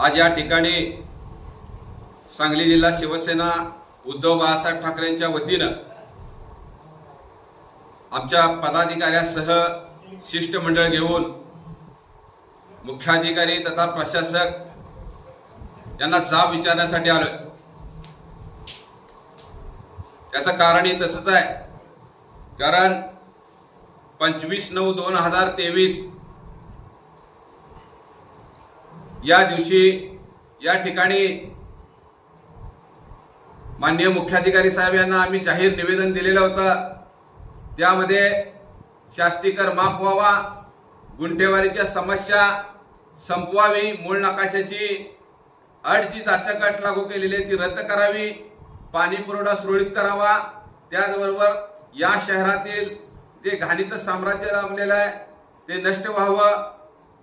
आज या ठिकाणी सांगली जिल्हा शिवसेना उद्धव बाळासाहेब ठाकरेंच्या वतीनं आमच्या पदाधिकाऱ्यासह शिष्टमंडळ घेऊन मुख्याधिकारी तथा प्रशासक यांना जाब विचारण्यासाठी आलोय. त्याचं कारणही तसंच आहे. कारण पंचवीस नऊ दोन हजार तेवीस या दिवशी या ठिकाणी माननीय मुख्याधिकारी साहेब यांना आम्ही जाहीर निवेदन दिलेलं होतं. त्यामध्ये शास्तीकर माफ व्हावा गुंठेवारीच्या समस्या संपवावी मूळ नकाशाची अट जी अट लागू केलेली आहे ती रद्द करावी पाणी पुरवठा सुरळीत करावा. त्याचबरोबर या शहरातील जे घाणीचं साम्राज्य लाभलेलं आहे ते नष्ट व्हावं.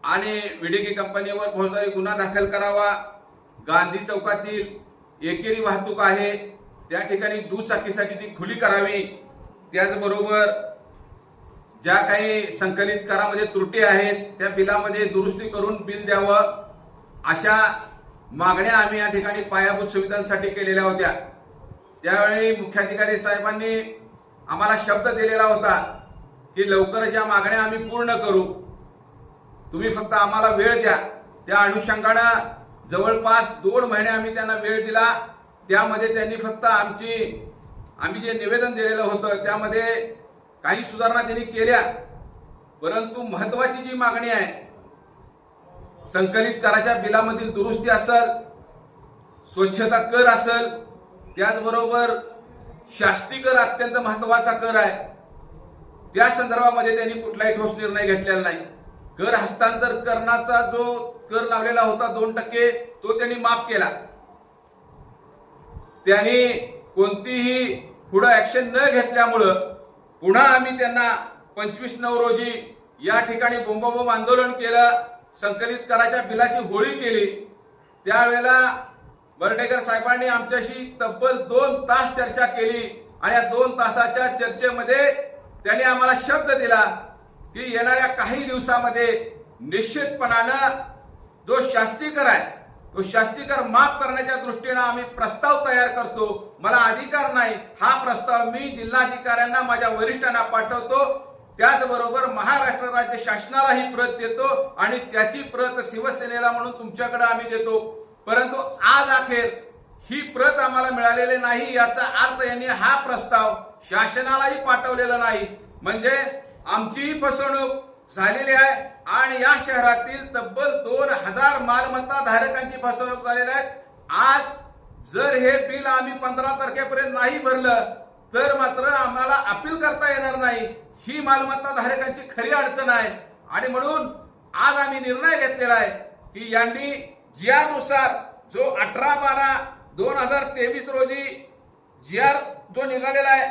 आणि विडीके कंपनीवर फौजदारी गुन्हा दाखल करावा. गांधी चौकातील एकेरी वाहतूक आहे. त्या ठिकाणी दुचाकीसाठी ती खुली करावी. त्याचबरोबर ज्या काही संकलित करामध्ये त्रुटी आहेत त्या बिलामध्ये दुरुस्ती करून बिल द्यावं. अशा मागण्या आम्ही या ठिकाणी पायाभूत सुविधांसाठी केलेल्या होत्या. त्यावेळी मुख्याधिकारी साहेबांनी आम्हाला शब्द दिलेला होता की लवकरच या मागण्या आम्ही पूर्ण करू तुम्ही फक्त आम्हाला वेळ द्या. त्या अनुषंगानं जवळपास दोन महिने आम्ही त्यांना वेळ दिला. त्यामध्ये त्यांनी फक्त आमची आम्ही जे निवेदन दिलेलं होतं त्यामध्ये काही सुधारणा त्यांनी केल्या. परंतु महत्वाची जी मागणी आहे संकलित कराच्या बिलामधील दुरुस्ती असेल स्वच्छता कर असेल त्याचबरोबर शास्ती कर अत्यंत महत्त्वाचा कर आहे. त्या संदर्भामध्ये त्यांनी कुठलाही ठोस निर्णय घेतलेला नाही. कर हस्तांतर करण्याचा जो कर लावलेला होता दोन टक्के तो त्यांनी माफ केला. त्यांनी कोणतीही पुढं ऍक्शन न घेतल्यामुळं पुन्हा आम्ही त्यांना पंचवीस नऊ रोजी या ठिकाणी बोंबाबोंब आंदोलन केलं संकलित कराच्या बिलाची होळी केली. त्यावेळेला बर्डेकर साहेबांनी आमच्याशी तब्बल दोन तास चर्चा केली आणि या दोन तासाच्या चर्चेमध्ये त्यांनी आम्हाला शब्द दिला. की येणाऱ्या काही दिवसामध्ये निश्चितपणानं जो शास्तीकर आहे तो शास्तीकर माफ करण्याच्या दृष्टीनं आम्ही प्रस्ताव तयार करतो. मला अधिकार नाही. हा प्रस्ताव मी जिल्हाधिकाऱ्यांना माझ्या वरिष्ठांना पाठवतो. त्याचबरोबर महाराष्ट्र राज्य शासनाला ही प्रत देतो आणि त्याची प्रत शिवसेनेला म्हणून तुमच्याकडे आम्ही देतो. परंतु आज अखेर ही प्रत आम्हाला मिळालेली नाही याचा अर्थ यांनी हा प्रस्ताव शासनालाही पाठवलेला नाही. म्हणजे आमचीही फसवणूक झालेली आहे आणि या शहरातील तब्बल दोन हजार मालमत्ता धारकांची फसवणूक झालेली आहे. आज जर हे बिल आम्ही पंधरा तारखेपर्यंत नाही भरलं तर मात्र आम्हाला अपील करता येणार नाही. ही मालमत्ता धारकांची खरी अडचण आहे. आणि म्हणून आज आम्ही निर्णय घेतलेला आहे की यांनी जियानुसार जो अठरा बारा दोन हजार तेवीस रोजी जी आर जो निघालेला आहे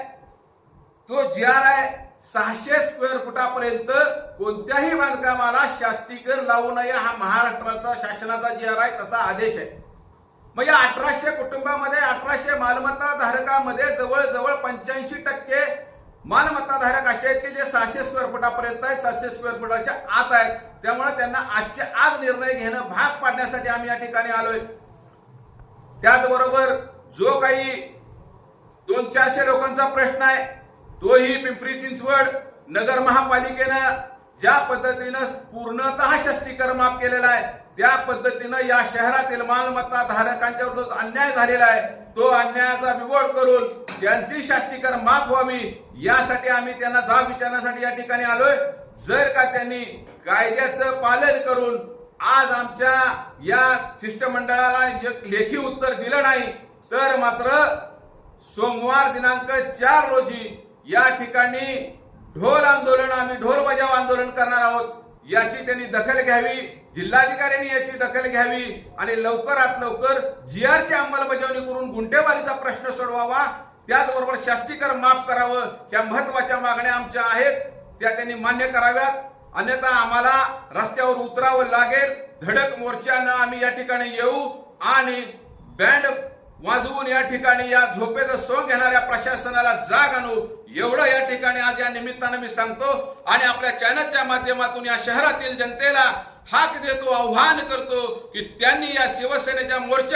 तो जी आर आहे सहाशे स्क्वेअर फुटापर्यंत कोणत्याही बांधकामाला शास्तीकर लावू नये हा महाराष्ट्राचा शासनाचा जी आर आहे तसा आदेश आहे. मग या अठराशे कुटुंबामध्ये अठराशे मालमत्ता धारकामध्ये जवळजवळ पंच्याऐंशी टक्के मालमत्ता धारक असे आहेत की जे सहाशे स्क्वेअर फुटापर्यंत आहेत सातशे स्क्वेअर फुटाच्या आत आहेत. त्यामुळे त्यांना आजचे आज निर्णय घेणं भाग पाडण्यासाठी आम्ही या ठिकाणी आलोय. त्याचबरोबर जो काही दोन चारशे लोकांचा प्रश्न आहे तोही पिंपरी चिंचवड नगर महापालिकेनं ज्या पद्धतीनं पूर्णतः शस्तीकरण माफ केलेला आहे त्या पद्धतीनं या शहरातील मालमत्ता धारकांच्या विरोधात अन्याय झालेला आहे तो अन्यायाचा बिघोड करून त्यांची शास्तीकर माफ व्हावी यासाठी आम्ही त्यांना जाब विचारण्यासाठी या ठिकाणी आलोय. जर का त्यांनी कायद्याचं पालन करून आज आमच्या या शिष्टमंडळाला एक लेखी उत्तर दिलं नाही तर मात्र सोमवार दिनांक चार रोजी या ठिकाणी ढोल आंदोलन आम्ही ढोल बजाव आंदोलन करणार आहोत. याची त्यांनी दखल घ्यावी जिल्हाधिकाऱ्यांनी याची दखल घ्यावी आणि लवकरात लवकर जी आरची अंमलबजावणी करून गुंठेवारीचा प्रश्न सोडवावा. त्याचबरोबर शास्तीकर माफ करावं. या महत्त्वाच्या मागण्या आमच्या आहेत. त्या त्यांनी मान्य कराव्यात. अन्यथा आम्हाला रस्त्यावर उतरावं लागेल. धडक मोर्चानं आम्ही या ठिकाणी येऊ आणि बँड वाजवून या ठिकाणी या झोपेचं सोंग घेणाऱ्या प्रशासनाला जाग आणू. एवढं या ठिकाणी आज या निमित्तानं मी सांगतो. आणि आपल्या चॅनलच्या माध्यमातून या शहरातील जनतेला हाक देतो आव्हान करतो की त्यांनी या शिवसेनेच्या मोर्चा